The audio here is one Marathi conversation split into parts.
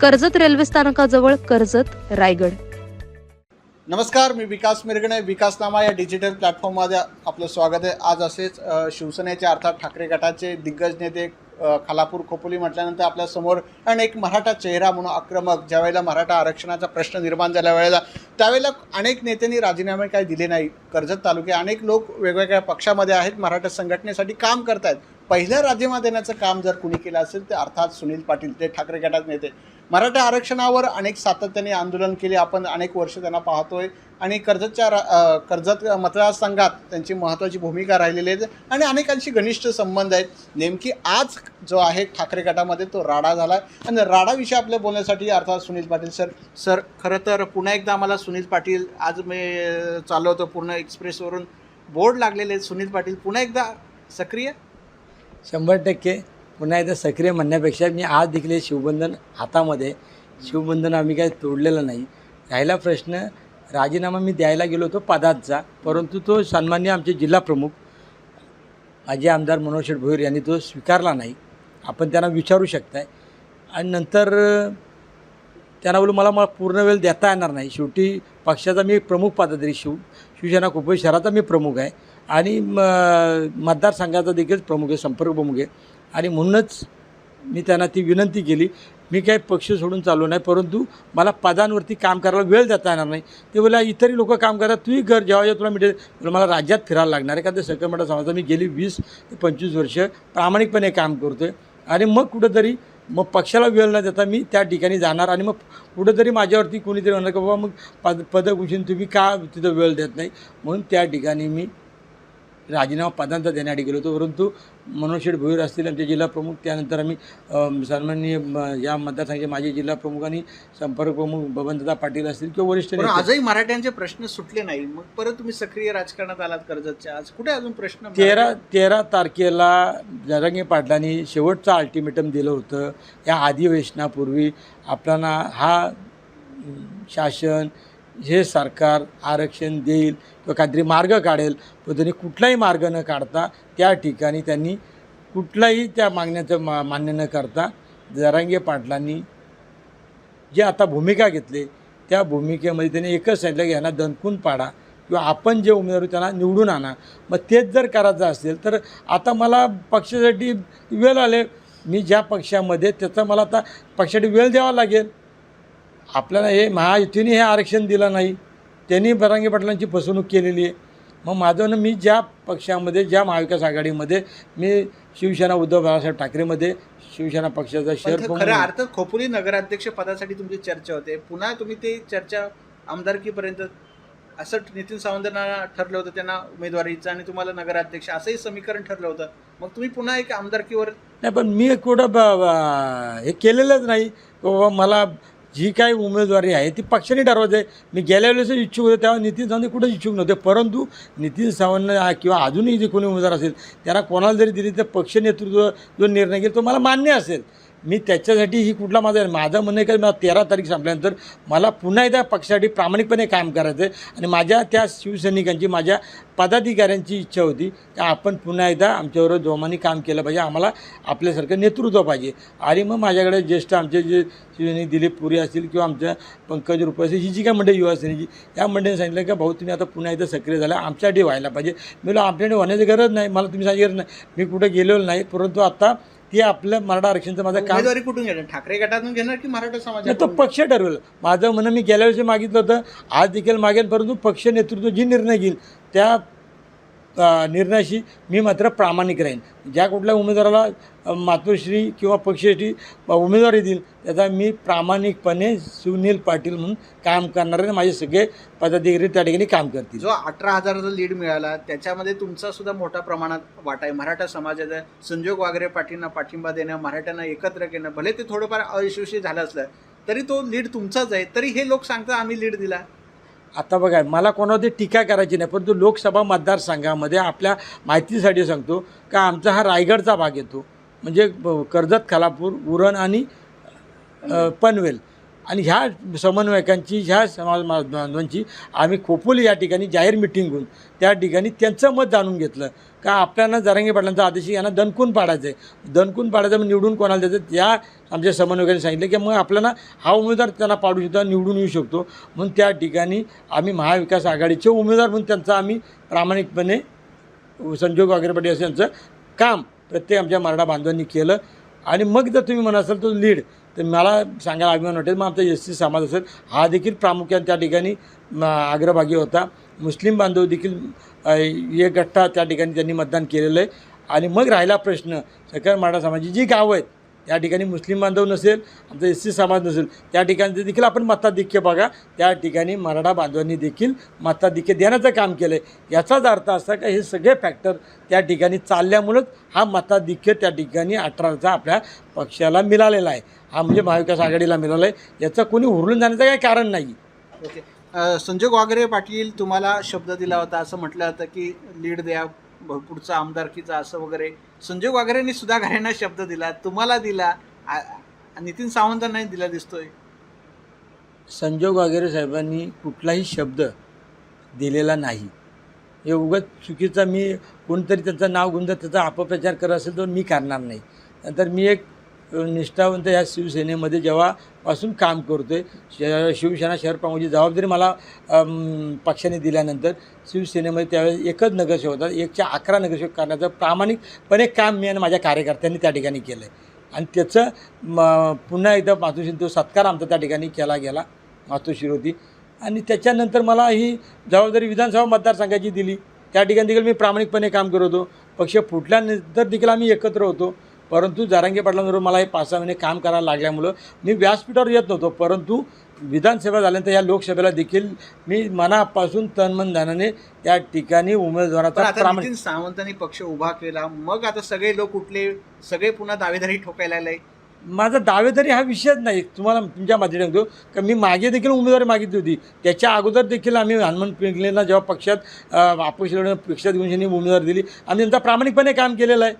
कर्जत रेल्वे स्थानकाजवळ कर्जत रायगड. नमस्कार मी विकास मिरगणे. विकासनामा या डिजिटल प्लॅटफॉर्ममध्ये आपलं स्वागत आहे. आज असेच शिवसेनेचे अर्थात ठाकरे गटाचे दिग्गज नेते खालापूर खोपोली म्हटल्यानंतर आपल्यासमोर आणि एक मराठा चेहरा म्हणून आक्रमक ज्यावेळेला मराठा आरक्षणाचा प्रश्न निर्माण झाल्या वेळेला त्यावेळेला अनेक नेत्यांनी राजीनामे काही दिले नाही. कर्जत तालुके अनेक लोक वेगवेगळ्या पक्षामध्ये आहेत मराठा संघटनेसाठी काम करतायत. पहिलं राजीनामा देण्याचं काम जर कुणी केलं असेल ते अर्थात सुनील पाटील ते ठाकरे गटात नेते. मराठा आरक्षणावर अनेक सातत्याने आंदोलन केले. आपण अनेक वर्ष त्यांना पाहतोय. आणि कर्जतच्या रा- कर्जत मतदारसंघात त्यांची महत्त्वाची भूमिका राहिलेली आहे. आणि अनेकांशी घनिष्ठ संबंध आहेत. नेमकी आज जो आहे ठाकरे गटामध्ये तो राडा झाला आहे आणि राडाविषयी आपल्या बोलण्यासाठी अर्थात सुनील पाटील सर सर खरं तर पुन्हा एकदा आम्हाला सुनील पाटील आज मी चाललो होतो पूर्ण एक्सप्रेसवरून. बोर्ड लागलेले आहेत सुनील पाटील. पुन्हा एकदा सक्रिय? शंभर टक्के. पुन्हा एकदा सक्रिय म्हणण्यापेक्षा मी आज देखील शिवबंधन हातामध्ये शिवबंधन आम्ही काही तोडलेलं नाही. राहिला प्रश्न राजीनामा मी द्यायला गेलो होतो पदाचा परंतु तो सन्मान्य आमचे जिल्हाप्रमुख माजी आमदार मनोज शेठ भोईर यांनी तो स्वीकारला नाही. आपण त्यांना विचारू शकताय. आणि नंतर त्यांना बोलू मला मला पूर्ण वेळ देता येणार नाही. शेवटी पक्षाचा मी प्रमुख पदाधिकारी शिव शिवसेना कुपही शहराचा मी प्रमुख आहे. आणि म मतदारसंघाचा देखील प्रमुख आहे संपर्क प्रमुख आहे. आणि म्हणूनच मी त्यांना ती विनंती केली मी काही पक्ष सोडून चाललो नाही परंतु मला पदांवरती काम करायला वेळ जाता येणार नाही. ते बोला इतरही लोक काम करतात तूही घर जेव्हा जेव्हा तुला मिळेल. बोला मला राज्यात फिरायला लागणार आहे का ते सकरमठा समाजात मी गेली वीस ते पंचवीस वर्ष प्रामाणिकपणे काम करतो आहे आणि मग कुठंतरी मग पक्षाला वेळ न देता मी त्या ठिकाणी जाणार आणि मग कुठंतरी माझ्यावरती कोणीतरी म्हणणार की बाबा मग पद पदभूषण तुम्ही का तिथं वेळ देत नाही? म्हणून त्या ठिकाणी मी राजीनामा पदांचा देण्यासाठी गेलो होतो. परंतु मनोज शेठ भोईर असतील आमचे जिल्हाप्रमुख त्यानंतर आम्ही सन्माननीय या मतदारसंघाचे माजी जिल्हाप्रमुख आणि संपर्क प्रमुख बबनदादा पाटील असतील किंवा वरिष्ठ आजही मराठ्यांचे प्रश्न सुटले नाही. मग परत तुम्ही सक्रिय राजकारणात आलात कर्जतच्या आज कुठे अजून प्रश्न तेरा तेरा तारखेला जरांगे पाटलांनी शेवटचं अल्टिमेटम दिलं होतं. या अधिवेशनापूर्वी आपल्याला हा शासन हे सरकार आरक्षण देईल किंवा काहीतरी मार्ग काढेल पण त्यांनी कुठलाही मार्ग न काढता त्या ठिकाणी त्यांनी कुठलाही त्या मागण्याचं मा मान्य न करता जरांगे पाटलांनी जे आता भूमिका घेतली त्या भूमिकेमध्ये त्यांनी एकच सांगितलं की ह्यांना दणकून पाडा किंवा आपण जे उमेदवार त्यांना निवडून आणा. मग तेच जर करायचं असेल तर आता मला पक्षासाठी वेळ आले मी ज्या पक्षामध्ये त्याचा मला आता पक्षासाठी वेळ द्यावा लागेल. आपल्याला हे महायुतीने हे आरक्षण दिलं नाही. त्यांनी बरांगे पाटलांची फसवणूक केलेली आहे. मग माझं मी ज्या पक्षामध्ये ज्या महाविकास आघाडीमध्ये मी शिवसेना उद्धव बाळासाहेब ठाकरेमध्ये शिवसेना पक्षाचा खऱ्या म्हणून- अर्थात खोपोली नगराध्यक्ष पदासाठी तुमची चर्चा होते. पुन्हा तुम्ही ते चर्चा आमदारकीपर्यंत असं नितीन सावंतांना ठरलं होतं त्यांना उमेदवारीचं आणि तुम्हाला नगराध्यक्ष असंही समीकरण ठरलं होतं. मग तुम्ही पुन्हा एक आमदारकीवर नाही पण मी कुठं हे केलेलंच नाही. मला जी काही उमेदवारी आहे ती पक्षाने ठरवायचं आहे. मी गेल्या वेळेस इच्छुक होते तेव्हा नितीन सावंत कुठंच इच्छुक नव्हते. परंतु नितीन सावंत किंवा अजूनही जे कोणी उमेदवार असेल त्यांना कोणाला जरी दिली तर पक्ष नेतृत्व जो निर्णय घेईल तो मला मान्य असेल. मी त्याच्यासाठी ही कुठला माझा माझं म्हणणं आहे की मला तेरा तारीख संपल्यानंतर मला पुन्हा एकदा पक्षासाठी प्रामाणिकपणे काम करायचं आहे. आणि माझ्या त्या शिवसैनिकांची माझ्या पदाधिकाऱ्यांची इच्छा होती की आपण पुन्हा एकदा आमच्याबरोबर जोमाने काम केलं पाहिजे. आम्हाला आपल्यासारखं नेतृत्व पाहिजे. आणि मग माझ्याकडे ज्येष्ठ आमचे जे शिवसैनिक दिलीप पुरी असतील किंवा आमच्या पंकज रुपये असतील ही जी काय मंडळी युवासेनेची या मंडळीने सांगितलं की भाऊ तुम्ही आता पुन्हा एकदा सक्रिय झाला आमच्यासाठी व्हायला पाहिजे. मी आमच्यासाठी आमच्याकडे होण्याची गरज नाही मला तुम्ही सांगितलं नाही मी कुठे गेलेलो नाही परंतु आता ते आपलं मराठा आरक्षणचं माझं काम उमेदवारी कुठून घेणार? ठाकरे गटातून घेणार की मराठा नाही तो समाजात पक्ष ठरवेल. माझं म्हणणं मी गेल्या वर्षी मागितलं होतं. आज देखील मागेल परंतु पक्ष नेतृत्व जी निर्णय घेईल त्या निर्णयाशी मी मात्र प्रामाणिक राहीन. ज्या कुठल्या उमेदवाराला मातोश्री किंवा पक्षश्री उमेदवारी देईल त्याचा मी प्रामाणिकपणे सुनील पाटील म्हणून काम करणार माझे सगळे पदाधिकारी त्या ठिकाणी काम करतील. जो अठरा हजाराचा लीड मिळाला त्याच्यामध्ये तुमचा सुद्धा मोठ्या प्रमाणात वाटा आहे. मराठा समाजाचा संजोग वागरे पाटींना पाठिंबा देणं मराठ्यांना एकत्र घेणं भले ते थोडंफार अयशस्वी झालं असलं तरी तो लीड तुमचाच आहे. तरी हे लोक सांगतात आम्ही लीड दिला. आता बघा मला कोणावरती टीका करायची नाही परंतु लोकसभा मतदारसंघामध्ये आपल्या माहितीसाठी सांगतो का आमचा हा रायगडचा भाग येतो. म्हणजे कर्जत खालापूर उरण आणि पनवेल. आणि ह्या समन्वयकांची ह्या समाज मा- बांधवांची आम्ही खोपोली या ठिकाणी जाहीर मिटिंग घेऊन त्या ठिकाणी त्यांचं मत जाणून घेतलं. का आपल्याला जरांगे पाटलांचा आदेश यांना दणकून पाडायचं आहे दणकून पाडायचं मग निवडून कोणाला द्यायचं? त्या आमच्या समन्वयकांनी सांगितलं की मग आपल्याला हा उमेदवार त्यांना पाडू शकतो निवडून येऊ शकतो. म्हणून त्या ठिकाणी आम्ही महाविकास आघाडीचे उमेदवार म्हणून त्यांचं आम्ही प्रामाणिकपणे संजोग वगैरे पाटील असं यांचं काम प्रत्येक आमच्या मराठा बांधवांनी केलं. आणि मग जर तुम्ही म्हणाल तर तो लीड. तर मला सांगायला अभिमान वाटेल. मग आमचा एस सी समाज असेल हा देखील प्रामुख्याने त्या ठिकाणी अग्रभागी होता. मुस्लिम बांधव देखील एक गठ्ठा त्या ठिकाणी त्यांनी मतदान केलेलं आहे. आणि मग राहिला प्रश्न सकल मराठा समाजाची जी गावं आहेत त्या ठिकाणी मुस्लिम बांधव नसेल आमचा एस सी समाज नसेल त्या ठिकाणी देखील आपण मताधिक्य बघा. त्या ठिकाणी मराठा बांधवांनी देखील मताधिक्य देण्याचं काम केलं आहे याचाच अर्थ असा का हे सगळे फॅक्टर त्या ठिकाणी चालल्यामुळंच हा मताधिक्य त्या ठिकाणी अठराचा आपल्या पक्षाला मिळालेला आहे. हा म्हणजे महाविकास आघाडीला मिळाला आहे याचं कोणी उरलून जाण्याचं काही कारण नाही. ओके. संजय वागरे पाटील तुम्हाला शब्द दिला होता असं म्हटलं होतं की लीड द्या पुढचा आमदारकीचा असं वगैरे. संजोग वागरेंनी सुद्धा घरांना शब्द दिला तुम्हाला दिला. नितीन सावंतांनाही दिला दिसतोय. संजोग वगैरे साहेबांनी कुठलाही शब्द दिलेला नाही. हे उगाच चुकीचा मी कोणतरी त्याचं नाव घेऊन जर त्याचा अपप्रचार करत असेल तर मी करणार नाही. नंतर मी एक निष्ठावंत या शिवसेनेमध्ये जेव्हा पासून काम करतो आहे श शिवसेना शहर प्रमुखची जबाबदारी मला पक्षाने दिल्यानंतर शिवसेनेमध्ये त्यावेळेस एकच नगरसेवक होता. एकच्या अकरा नगरसेवक करण्याचं प्रामाणिकपणे काम मी आणि माझ्या कार्यकर्त्यांनी त्या ठिकाणी केलं आहे आणि त्याचं म पुन्हा एकदा मातोश्री तो सत्कार आमचा त्या ठिकाणी केला गेला मातोश्री होती आणि त्याच्यानंतर मला ही जबाबदारी विधानसभा मतदारसंघाची दिली. त्या ठिकाणी देखील मी प्रामाणिकपणे काम करत होतो. पक्ष फुटल्यानंतर देखील आम्ही एकत्र होतो. परंतु जारांगे पाटलांबरोबर मला हे पाच सहा महिने काम करायला लागल्यामुळं मी व्यासपीठावर येत नव्हतो. परंतु विधानसभा झाल्यानंतर या लोकसभेला देखील मी मनापासून तनमन धनाने त्या ठिकाणी उमेदवाराचा प्रामाणिक सावंतांनी पक्ष उभा केला. मग आता सगळे लोक उठले सगळे पुन्हा दावेदारी ठोकायला लागले. माझा दावेदारी हा विषयच नाही. तुम्हाला तुमच्या माध्यमात सांगतो. का मी मागे देखील उमेदवारी मागितली होती. त्याच्या अगोदर देखील आम्ही हनुमंत पिंगलेंना जेव्हा पक्षात अपक्ष पक्षात घेऊन त्यांनी उमेदवारी दिली. आम्ही त्यांचा प्रामाणिकपणे काम केलेलं आहे.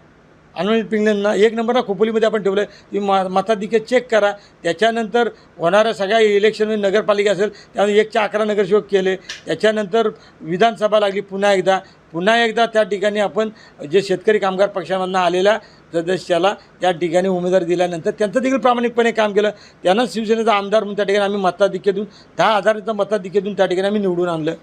हनुमंत पिंगलेंना एक नंबरला खोपोलीमध्ये आपण ठेवलं आहे तुम्ही मा मताधिक्य चेक करा. त्याच्यानंतर होणाऱ्या सगळ्या इलेक्शन नगरपालिका असेल त्यामध्ये एकच्या अकरा नगरसेवक केले. त्याच्यानंतर विधानसभा लागली पुन्हा एकदा. पुन्हा एकदा त्या ठिकाणी आपण जे शेतकरी कामगार पक्षामधनं आलेल्या सदस्याला त्या ठिकाणी उमेदवार दिल्यानंतर त्यांचं देखील प्रामाणिकपणे काम केलं. त्यांना शिवसेनेचा आमदार म्हणून त्या ठिकाणी आम्ही मताधिक्य देऊन दहा हजाराचं मताधिक्य देऊन त्या ठिकाणी आम्ही निवडून आणलं.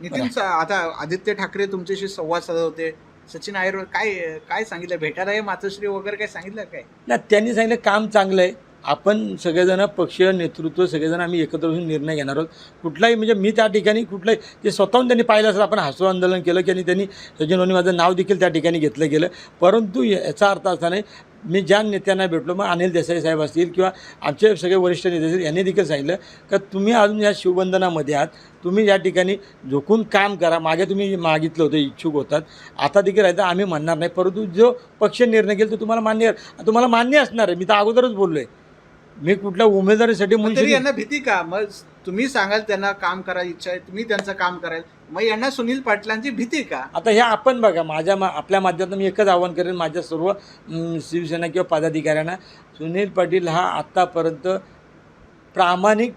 नितीन आता आदित्य ठाकरे तुमच्याशी संवाद साधत होते. सचिन आयुर्वेद काय काय सांगितलं? भेटायला हे मातोश्री वगैरे काय सांगितलं काय? नाही त्यांनी सांगितलं काम चांगलं आहे. आपण सगळेजण पक्ष नेतृत्व सगळेजण आम्ही एकत्र होऊन निर्णय घेणार आहोत. कुठलाही म्हणजे मी त्या ठिकाणी कुठलाही ते स्वतःहून त्यांनी पाहिलं असेल आपण हसू आंदोलन केलं की आणि त्यांनी सचिन माझं नाव देखील त्या ठिकाणी घेतलं गेलं. परंतु याचा अर्थ असा नाही मी ज्या नेत्यांना भेटलो मग अनिल देसाई साहेब असतील किंवा आमचे सगळे वरिष्ठ नेते असतील यांनी देखील सांगितलं का तुम्ही अजून या शिवबंधनामध्ये आहात तुम्ही या ठिकाणी झोकून काम करा मागे तुम्ही मागितलं होतं इच्छुक होतात. आता देखील राहायचं आम्ही म्हणणार नाही परंतु जो पक्ष निर्णय घेईल तो तुम्हाला मान्य आहे. तुम्हाला मान्य असणार आहे मी तर अगोदरच बोललो आहे मी कुठल्या उमेदवारीसाठी म्हणून यांना भीती का? मग तुम्ही सांगाल त्यांना काम करायची इच्छा आहे तुम्ही त्यांचं काम कराल. मग यांना सुनील पाटलांची भीती का? आता हे आपण बघा माझ्या मा आपल्या माध्यमातून मी एकच आवाहन करेन माझ्या सर्व शिवसेना किंवा पदाधिकाऱ्यांना सुनील पाटील हा आत्तापर्यंत प्रामाणिक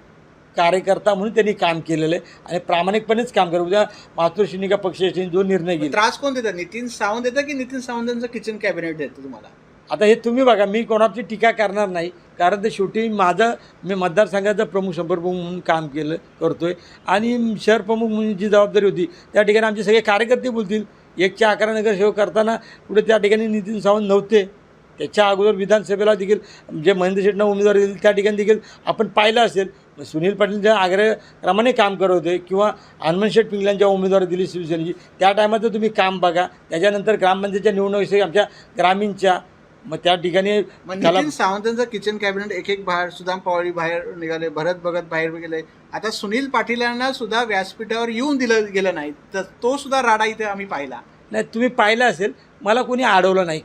कार्यकर्ता म्हणून त्यांनी काम केलेलं आहे आणि प्रामाणिकपणेच काम करू उद्या मातृश्रेणी का पक्षश्रेणी जो निर्णय घेईल. त्रास कोण देतात? नितीन सावंत देतं की नितीन सावंतांचं किचन कॅबिनेट देतं तुम्हाला? आता हे तुम्ही बघा मी कोणाची टीका करणार नाही कारण ते शेवटी माझं मी मतदारसंघाचा प्रमुख संपर्क म्हणून काम केलं करतो आहे आणि शहर प्रमुख म्हणून जी जबाबदारी होती त्या ठिकाणी आमचे सगळे कार्यकर्ते बोलतील. एकच्या अकरा नगरसेवक करताना कुठे त्या ठिकाणी नितीन सावंत नव्हते. त्याच्या अगोदर विधानसभेला देखील जे महेंद्र शेटना उमेदवार दिली त्या ठिकाणी देखील आपण पाहिलं असेल. सुनील पाटील ज्या आग्रहक्रमाने काम करत होते किंवा हनुमान शेठ पिंगलांच्या उमेदवारी दिली शिवसेनेची त्या टायमात तुम्ही काम बघा. त्याच्यानंतर ग्रामपंचायतच्या निवडणुकीसाठी आमच्या ग्रामीणच्या मग त्या ठिकाणी मग त्याला नितीन सावंतांचं किचन कॅबिनेट एक एक बाहेर सुदाम पवारी बाहेर निघाले भरत भगत बाहेर गेले. आता सुनील पाटीलांना सुद्धा व्यासपीठावर येऊन दिलं गेलं नाही. तर तो सुद्धा राडा इथे आम्ही पाहिला. नाही तुम्ही पाहिलं असेल मला कोणी अडवलं नाही.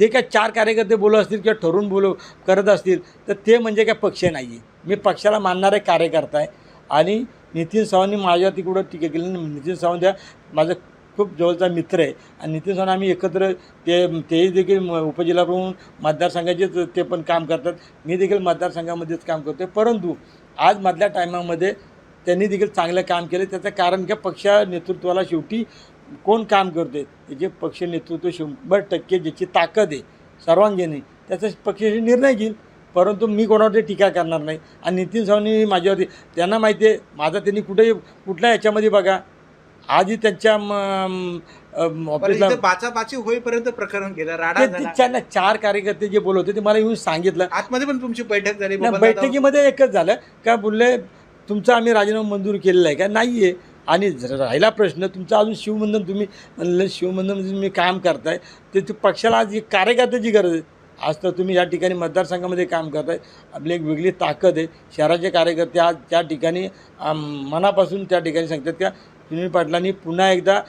ते काय चार कार्यकर्ते बोलत असतील किंवा ठरवून बोलू करत असतील तर ते म्हणजे काय पक्ष नाही आहे मी पक्षाला मानणारा कार्यकर्ता आहे. आणि नितीन सावंतनी माझ्यावरती कुठं टीका केली नितीन सावंत माझा खूप जवळचा मित्र आहे. आणि नितीन सोना आम्ही एकत्र ते तेही देखील म- उपजिल्हाप्रमुख मतदारसंघाचेच ते पण काम करतात. मी देखील मतदारसंघामध्येच काम करतो परंतु आज मधल्या टायमामध्ये त्यांनी देखील चांगलं काम केलं. त्याचं कारण की पक्ष नेतृत्वाला शेवटी कोण काम करते त्याचे पक्ष नेतृत्व शंभर टक्के ज्याची ताकद आहे सर्वांगीने त्याचा पक्षाशी निर्णय घेईल. परंतु मी कोणावरती टीका करणार नाही. आणि नितीन सावनी माझ्यावरती त्यांना माहिती आहे माझा त्यांनी कुठेही कुठल्या याच्यामध्ये बघा आजही त्यांच्या म, अम, बरं, ऑफिसला बाचाबाची होईपर्यंत प्रकरण गेलं. राडा ते झाला त्यांना चार कार्यकर्ते जे बोलवते ते मला येऊन सांगितलं. आतमध्ये पण तुमची बैठक झाली नाही, बैठकीमध्ये एकच झालं. का बोलले तुमचा आम्ही राजीनामा मंजूर केलेला आहे का? नाही आहे आणि जर राहिला प्रश्न तुमचा अजून शिवबंधन तुम्ही म्हणलं शिवबंधनमध्ये तुम्ही काम करताय ते ते पक्षाला आज एक कार्यकर्त्याची गरज आहे. आज तर तुम्ही या ठिकाणी मतदारसंघामध्ये काम करताय. आपली एक वेगळी ताकद आहे. शहराचे कार्यकर्ते आज त्या ठिकाणी आम, मनापासून त्या ठिकाणी सांगतात का सुनील पाटलांनी पुन्हा एकदा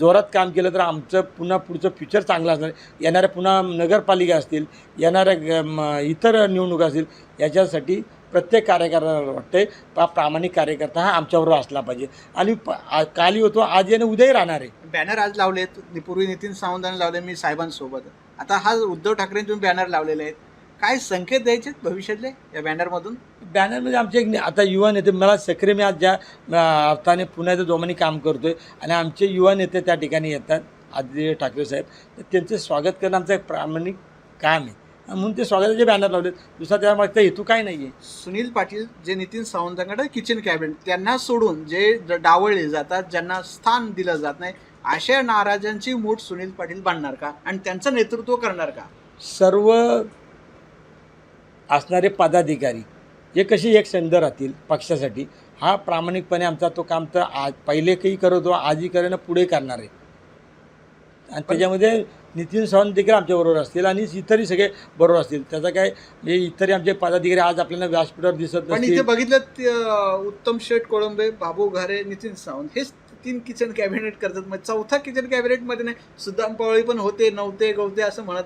जोरात काम केलं तर आमचं पुन्हा पुढचं फ्युचर चांगलं असणार. येणाऱ्या पुन्हा नगरपालिका असतील येणाऱ्या म, इतर निवडणुका असतील याच्यासाठी प्रत्येक कार्यकर्त्याला वाटते पा प्रामाणिक कार्यकर्ता हा आमच्याबरोबर असला पाहिजे. आणि प- आ- कालही होतो आज याने उद्याही राहणार आहे. बॅनर आज लावलेत पूर्वी नितीन सावंतांनी लावले मी साहेबांसोबत. आता हा उद्धव ठाकरेंनी तुम्ही बॅनर लावलेले आहेत. काय संकेत द्यायचे भविष्यातले या बॅनरमधून बॅनरमध्ये आमचे एक आता युवा नेते मला सक्रिय मी आज ज्या अं, अर्थाने पुण्याच्या जोमानी काम करतोय आणि आमचे युवा नेते त्या ठिकाणी येतात आदित्य ठाकरे साहेब. तर त्यांचं स्वागत करणं आमचं एक प्रामाणिक काम आहे. म्हणून ते स्वागताचे बॅनर लावलेत दुसरा त्यामागचा हेतू काय नाही आहे सुनील पाटील जे नितीन सावंतांकडे किचन कॅबिनेट त्यांना सोडून जे ड- डावळले जातात ज्यांना स्थान दिलं जात नाही अशा नाराजांची मूठ सुनील पाटील बांधणार का? आणि त्यांचं नेतृत्व करणार का? सर्व असणारे पदाधिकारी हे कसे एक संध राहतील पक्षासाठी हा प्रामाणिकपणे आमचा तो काम तर आज पहिले काही करत आजही करेन पुढे करणार आहे. आणि त्याच्यामध्ये नितीन सावंत देखील आमच्याबरोबर असतील आणि इतरही सगळे बरोबर असतील. त्याचा काय म्हणजे इतरही आमचे पदाधिकारी आज आपल्याला व्यासपीठावर दिसत पण इथे नसतील बघितलं उत्तम शेठ कोळंबे बाबू घारे नितीन सावंत हेच तीन किचन कॅबिनेट करतात. मग चौथा किचन कॅबिनेटमध्ये नाही सुदाम पवळी पण होते नव्हते गवते असं म्हणत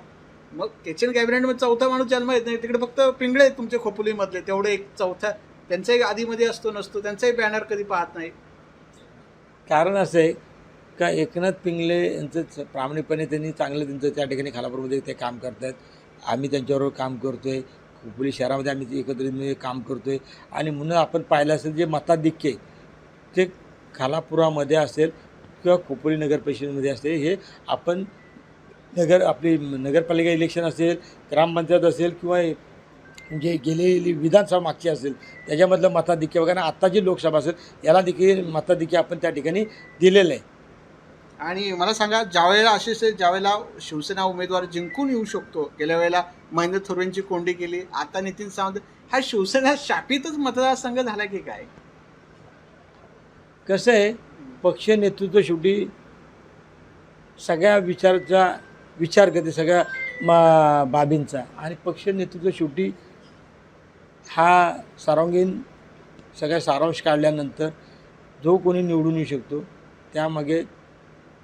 मग किचन कॅबिनेटमध्ये चौथा माणूस जन्म येत नाही. तिकडे फक्त पिंगळे आहेत तुमचे खोपुलीमधले. तेवढे एक चौथा. त्यांचाही आधीमध्ये असतो नसतो. त्यांचाही बॅनर कधी पाहत नाही. कारण असं आहे का एकनाथ पिंगले यांचं च- प्रामाणिकपणे त्यांनी चांगलं त्यांचं त्या ठिकाणी खालापूरमध्ये ते काम करतात आम्ही त्यांच्याबरोबर काम करतो आहे खोपोली शहरामध्ये आम्ही एकत्रित काम करतो आहे आणि म्हणून आपण पाहिलं असेल जे मताधिक्य ते खालापुरामध्ये असेल किंवा खोपोली नगर परिषदेमध्ये असेल हे आपण नगर आपली नगरपालिका इलेक्शन असेल ग्रामपंचायत असेल किंवा जे गेलेली विधानसभा मागची असेल त्याच्यामधलं मताधिक्य वगैरे आत्ता जी लोकसभा असेल याला देखील मताधिक्य आपण त्या ठिकाणी दिलेलं आहे. आणि मला सांगा ज्यावेळेला असेच ज्यावेळेला शिवसेना उमेदवार जिंकून येऊ शकतो गेल्या वेळेला महेंद्र थोरवेंची कोंडी केली आता नितीन सावंत हा शिवसेना शापितच मतदारसंघ झाला की काय? कसं आहे पक्ष नेतृत्व शेवटी सगळ्या विचारचा विचार करते सगळ्या मा बाबींचा. आणि पक्ष नेतृत्व शेवटी हा सारांगीण सगळ्या सारांश काढल्यानंतर जो कोणी निवडून येऊ शकतो त्यामागे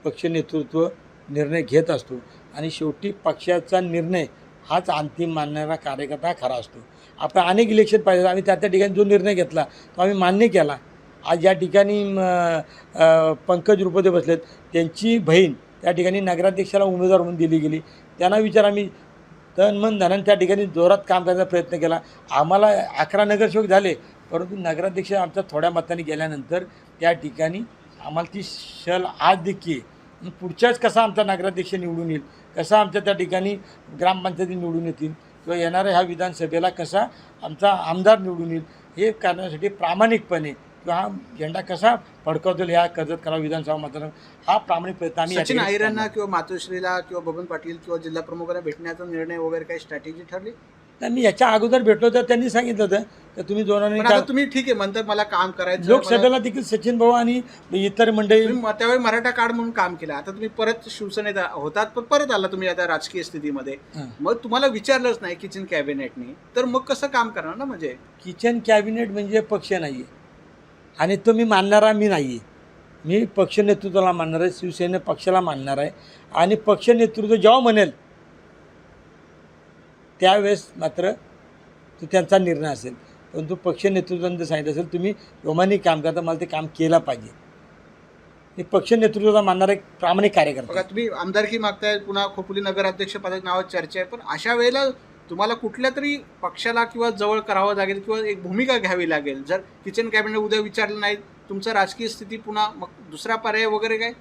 पक्ष नेतृत्व निर्णय घेत असतो. आणि शेवटी पक्षाचा निर्णय हाच अंतिम मानणारा कार्यकर्ता हा खरा असतो. आपण अनेक इलेक्शन पाहिजे आम्ही त्या त्या ठिकाणी जो निर्णय घेतला तो आम्ही मान्य केला. आज या ठिकाणी म, पंकज रुपदे बसलेत. त्यांची बहीण त्या ठिकाणी नगराध्यक्षाला उमेदवार म्हणून दिली गेली त्यांना विचार आम्ही तन मन धनाने त्या ठिकाणी जोरात काम करण्याचा प्रयत्न केला आम्हाला अकरा नगरसेवक झाले परंतु नगराध्यक्ष आमच्या थोड्या मताने गेल्यानंतर त्या ठिकाणी आम्हाला ती शल आज देखील आहे. पुढच्याच कसा आमचा नगराध्यक्ष निवडून येईल कसा आमच्या त्या ठिकाणी ग्रामपंचायती निवडून येतील किंवा येणाऱ्या ह्या विधानसभेला कसा आमचा आमदार निवडून येईल हे करण्यासाठी प्रामाणिकपणे हा झेंडा कसा फडकवता येईल ह्या कर्जत करा विधानसभा मतदार हा प्रामाणिक प्रयत्न आम्ही या सचिन आहिरांना. किंवा मातोश्रीला किंवा बबन पाटील किंवा जिल्हा प्रमुखांना भेटण्याचा निर्णय वगैरे काही स्ट्रॅटेजी ठरली? तर मी याच्या अगोदर भेटलो तर त्यांनी सांगितलं होतं. तर तुम्ही दोनांनी पण आता तुम्ही ठीक आहे म्हणतात मला काम करायचं लोकसभेला देखील सचिन भाऊ आणि इतर मंडळी तुम्ही म- त्यावेळी मराठा कार्ड म्हणून काम केलं. आता तुम्ही परत शिवसेनेत होतात पण परत आला तुम्ही आता राजकीय स्थितीमध्ये. हां. मग तुम्हाला विचारलंच नाही किचन कॅबिनेटनी. तर मग कसं काम करणार ना म्हणजे? किचन कॅबिनेट म्हणजे पक्ष नाही आहे आणि तो मी मानणारा मी नाही आहे मी पक्ष नेतृत्वाला मानणार आहे शिवसेने पक्षाला मानणार आहे. आणि पक्ष नेतृत्व जेव्हा म्हणेल त्यावेळेस मात्र तो त्यांचा निर्णय असेल. परंतु पक्ष नेतृत्वाने जर सांगितलं असेल तुम्ही रोमानी काम करता मला ते काम केलं पाहिजे. मी पक्ष नेतृत्वाला मानणारा एक प्रामाणिक कार्यकर्ता. तुम्ही आमदारकी मागताय पुन्हा खोपोली नगराध्यक्ष पदाच्या नावात चर्चा आहे पण अशा वेळेला तुम्हाला कुठल्या तरी पक्षाला किंवा जवळ करावं लागेल किंवा एक भूमिका घ्यावी लागेल. जर किचन कॅबिनेट उद्या विचारलं नाही तुमचं राजकीय स्थिती पुन्हा मग दुसरा पर्याय वगैरे काय?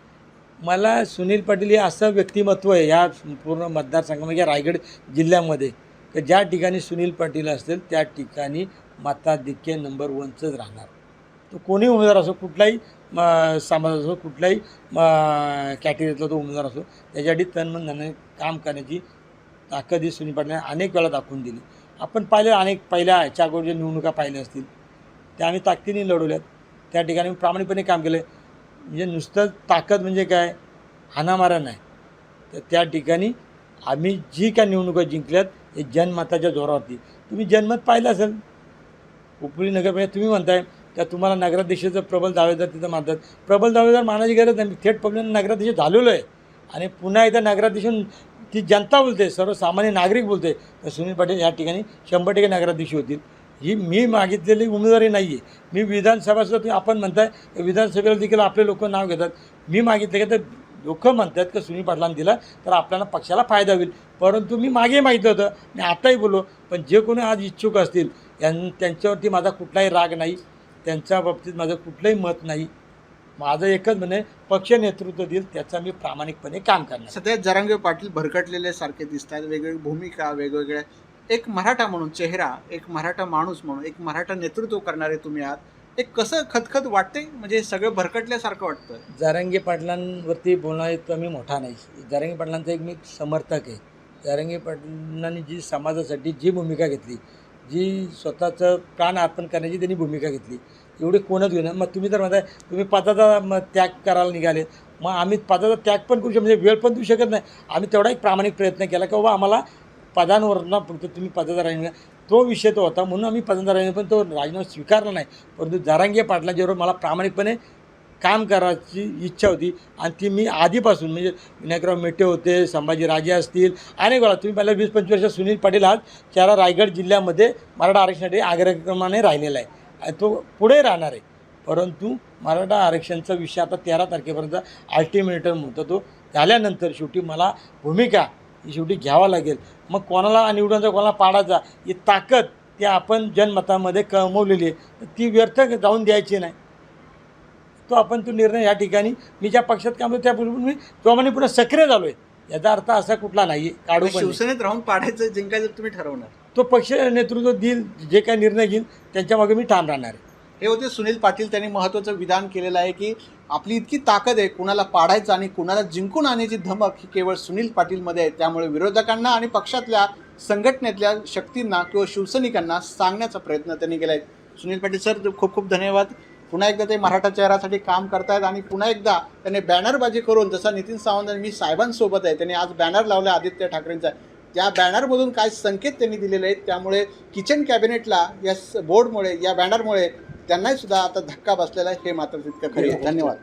मला सुनील पाटील हे असं व्यक्तिमत्व आहे या पूर्ण मतदारसंघामध्ये रायगड जिल्ह्यामध्ये तर ज्या ठिकाणी सुनील पाटील असतील त्या ठिकाणी मताधिक्य नंबर वनचंच राहणार. तो कोणी उमेदवार असो कुठलाही समाज असो कुठलाही कॅटेगरीतला तो उमेदवार असो त्याच्यासाठी तन मन धनाने काम करण्याची ताकद ही सुनील पाटलांनी अनेक वेळा दाखवून दिली. आपण पाहिले अनेक पहिल्या ह्याच्या अगोदर निवडणुका पाहिल्या असतील त्या आम्ही ताकदीने लढवल्यात. त्या ठिकाणी मी प्रामाणिकपणे काम केलं म्हणजे नुसतं ताकद म्हणजे काय? हानामारा नाही. तर त्या ठिकाणी आम्ही जी काय निवडणुका जिंकल्यात हे जनमताच्या जोरावरती. तुम्ही जनमत पाहिलं असेल उपरी नगरपालिका तुम्ही म्हणताय त्या तुम्हाला नगराध्यक्षाचं प्रबल दावेदार तिथं मानतात. प्रबल दावेदार मानायची गरज नाही. थेट पब्लिक नगराध्यक्ष झालेलो आहे. आणि पुन्हा एकदा नगराध्यक्ष ती जनता बोलते सर्वसामान्य नागरिक बोलते तर सुनील पाटील या ठिकाणी शंभर टक्के नगराध्यक्ष होतील. ही मी मागितलेली उमेदवारी नाही आहे मी विधानसभासुद्धा तुम्ही आपण म्हणताय विधानसभेला देखील आपले लोक नाव घेतात. मी मागितलं की तर लोक म्हणतात की सुनील पाटलांना दिला तर आपल्याला पक्षाला फायदा होईल. परंतु मी मागे मागितलं होतं मी आताही बोललो पण जे कोणी आज इच्छुक असतील यां त्यांच्यावरती माझा कुठलाही राग नाही. त्यांच्या बाबतीत माझं कुठलंही मत नाही. माझं एकच म्हणे पक्ष नेतृत्व देईल त्याचं मी प्रामाणिकपणे काम करणार. सध्या जरांगे पाटील भरकटलेले सारखे दिसतात वेगवेगळी भूमिका वेगवेगळ्या एक मराठा म्हणून चेहरा एक मराठा माणूस म्हणून एक मराठा नेतृत्व करणारे तुम्ही आहात. एक कसं खतखत वाटते? म्हणजे सगळं भरकटल्यासारखं वाटतं. जारंगी पाटलांवरती बोलणारे तर मी मोठा नाही. जारंगी पाटलांचा एक मी समर्थक आहे. जारंगी पाटलांनी जी समाजासाठी जी भूमिका घेतली जी स्वतःचं प्राण अर्पण करण्याची त्यांनी भूमिका घेतली एवढे कोणच घेऊन मग तुम्ही तर म्हणताय तुम्ही पदाचा मग त्याग करायला निघाले. मग आम्ही पदाचा त्याग पण करू शकतो म्हणजे वेळ पण देऊ शकत नाही. आम्ही तेवढा एक प्रामाणिक प्रयत्न केला की बाबा आम्हाला पदांवरनं फक्त तुम्ही पदाचा राजीनामा तो विषय तो होता म्हणून आम्ही पदाचा राजीनामा पण तो राजीनामा स्वीकारला नाही. परंतु जारांगे पाटलांच्याबरोबर मला प्रामाणिकपणे काम करायची इच्छा होती. आणि ती मी आधीपासून म्हणजे विनायकराव मेटे होते संभाजी राजे असतील अनेक वेळा तुम्ही पहिल्या वीस पंचवीस वर्ष सुनील पाटील आज त्याला रायगड जिल्ह्यामध्ये मराठा आरक्षणासाठी आग्रहक्रमाने राहिलेला आहे. तो पुढे राहणार आहे. परंतु मराठा आरक्षणचा विषय आता तेरा तारखेपर्यंत अल्टिमेटम होता. तो झाल्यानंतर शेवटी मला भूमिका ही शेवटी घ्यावा लागेल. मग कोणाला निवडून कोणाला पाडायचा ही ताकद ती आपण जनमतामध्ये कमवलेली आहे. तर ती व्यर्थ जाऊन द्यायची नाही. तो आपण तो निर्णय या ठिकाणी मी ज्या पक्षात काम करतो त्यापूर्वी मी प्रमाणे पुन्हा सक्रिय झालो आहे याचा अर्थ असा कुठला नाही काढू पण नाही. शिवसेनेत राहून पाडायचं जिंकायचं तुम्ही ठरवणार. तो पक्ष नेतृत्व देईल जे काही निर्णय घेईल त्यांच्या मागे मी ठाम राहणार आहे. हे होते सुनील पाटील त्यांनी महत्त्वाचं विधान केलेलं आहे की आपली इतकी ताकद आहे कुणाला पाडायचं आणि कुणाला जिंकून आणण्याची धमक ही केवळ सुनील पाटीलमध्ये आहे. त्यामुळे विरोधकांना आणि पक्षातल्या संघटनेतल्या शक्तींना किंवा शिवसैनिकांना सांगण्याचा प्रयत्न त्यांनी केला आहे सुनील पाटील सर खूप खूप धन्यवाद. पुन्हा एकदा ते मराठा चेहऱ्यासाठी काम करतायत आणि पुन्हा एकदा त्यांनी बॅनरबाजी करून जसा नितीन सावंत आणि मी साहेबांसोबत आहे त्यांनी आज बॅनर लावला आदित्य ठाकरेंचा. त्या बॅनरमधून काय संकेत त्यांनी दिलेले आहेत त्यामुळे किचन कॅबिनेटला या बोर्डमुळे या बॅनरमुळे त्यांनाही सुद्धा आता धक्का बसलेला आहे हे मात्र तितकं खरं. धन्यवाद.